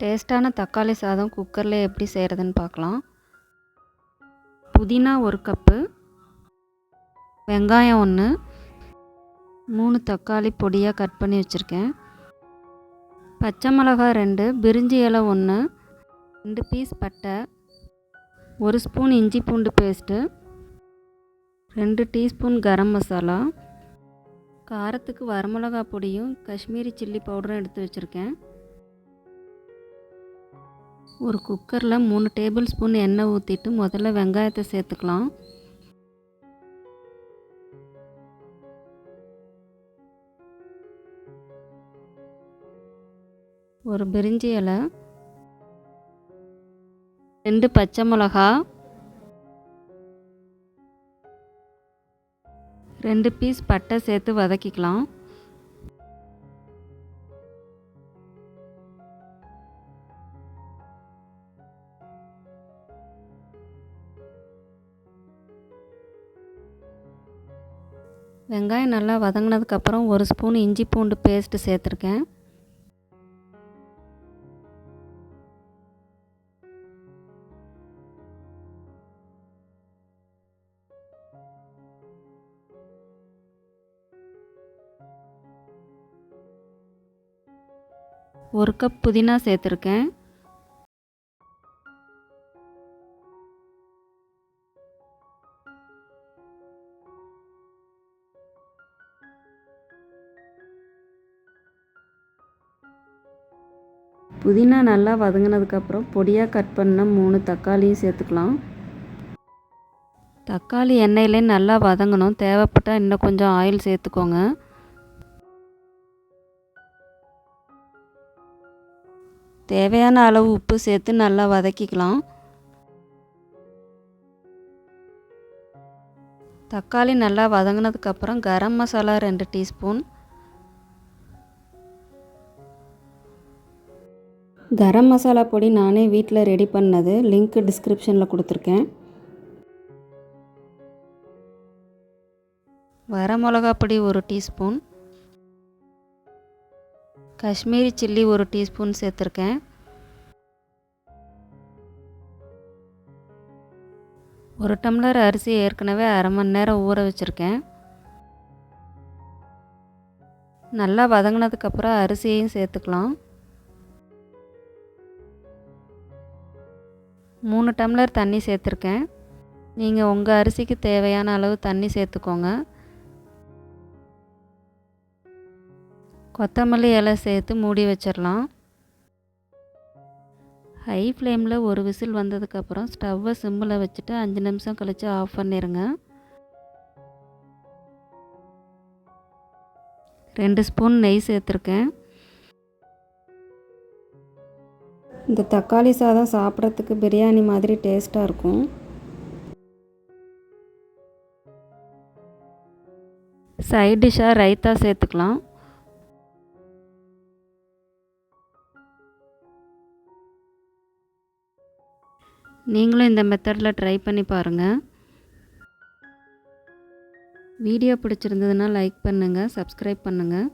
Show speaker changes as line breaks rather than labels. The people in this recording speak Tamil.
டேஸ்ட்டான தக்காளி சாதம் குக்கரில் எப்படி செய்கிறதுன்னு பார்க்கலாம். புதினா ஒரு கப்பு வெங்காயம் ஒன்று மூணு தக்காளி பொடியாக கட் பண்ணி வச்சுருக்கேன். பச்சை மிளகாய் ரெண்டு பிரிஞ்சி இலை ஒன்று ரெண்டு பீஸ் பட்டை ஒரு ஸ்பூன் இஞ்சி பூண்டு பேஸ்ட்டு ரெண்டு டீஸ்பூன் கரம் மசாலா காரத்துக்கு வரமிளகா பொடியும் காஷ்மீரி சில்லி பவுடரும் எடுத்து வச்சுருக்கேன். ஒரு குக்கரில் மூணு டேபிள் ஸ்பூன் எண்ணெய் ஊற்றிட்டு முதல்ல வெங்காயத்தை சேர்த்துக்கலாம். ஒரு பிரிஞ்சி இலை ரெண்டு பச்சை மிளகா ரெண்டு பீஸ் பட்டை சேர்த்து வதக்கிக்கலாம். வெங்காயம் நல்லா வதங்கினதுக்கப்புறம் ஒரு ஸ்பூன் இஞ்சி பூண்டு பேஸ்ட்டு சேர்த்துருக்கேன். ஒரு கப் புதினா சேர்த்துருக்கேன். புதினா நல்லா வதங்கினதுக்கப்புறம் பொடியாக கட் பண்ண மூணு தக்காளியும் சேர்த்துக்கலாம். தக்காளி எண்ணெயிலே நல்லா வதங்கணும். தேவைப்பட்டால் இன்னும் கொஞ்சம் ஆயில் சேர்த்துக்கோங்க. தேவையான அளவு உப்பு சேர்த்து நல்லா வதக்கிக்கலாம். தக்காளி நல்லா வதங்கினதுக்கப்புறம் கரம் மசாலா ரெண்டு டீஸ்பூன். கரம் மசாலா பொடி நானே வீட்டில் ரெடி பண்ணது. லிங்க் டிஸ்கிரிப்ஷனில் கொடுத்துருக்கேன். வரமிளகா பொடி ஒரு டீஸ்பூன். காஷ்மீரி சில்லி ஒரு டீஸ்பூன் சேர்த்துருக்கேன். ஒரு டம்ளர் அரிசி ஏற்கனவே அரை மணி நேரம் ஊற வச்சுருக்கேன். நல்லா வதங்கினதுக்கப்புறம் அரிசியையும் சேர்த்துக்கலாம். மூணு டம்ளர் தண்ணி சேர்த்துருக்கேன். நீங்கள் உங்கள் அரிசிக்கு தேவையான அளவு தண்ணி சேர்த்துக்கோங்க. கொத்தமல்லி இலை சேர்த்து மூடி வச்சிடலாம். ஹை ஃப்ளேமில் ஒரு விசில் வந்ததுக்கப்புறம் ஸ்டவ்வை சிம்மில் வச்சுட்டு அஞ்சு நிமிஷம் கழித்து ஆஃப் பண்ணிடுங்க ரெண்டு ஸ்பூன் நெய் சேர்த்துருக்கேன். இந்த தக்காளி சாதம் சாப்பிட்றதுக்கு பிரியாணி மாதிரி டேஸ்ட்டாக இருக்கும். சைட் டிஷ்ஷாக ரைத்தா சேர்த்துக்கலாம். நீங்களும் இந்த மெத்தடில் ட்ரை பண்ணி பாருங்கள் வீடியோ பிடிச்சிருந்ததுன்னா லைக் பண்ணுங்கள் சப்ஸ்கிரைப் பண்ணுங்கள்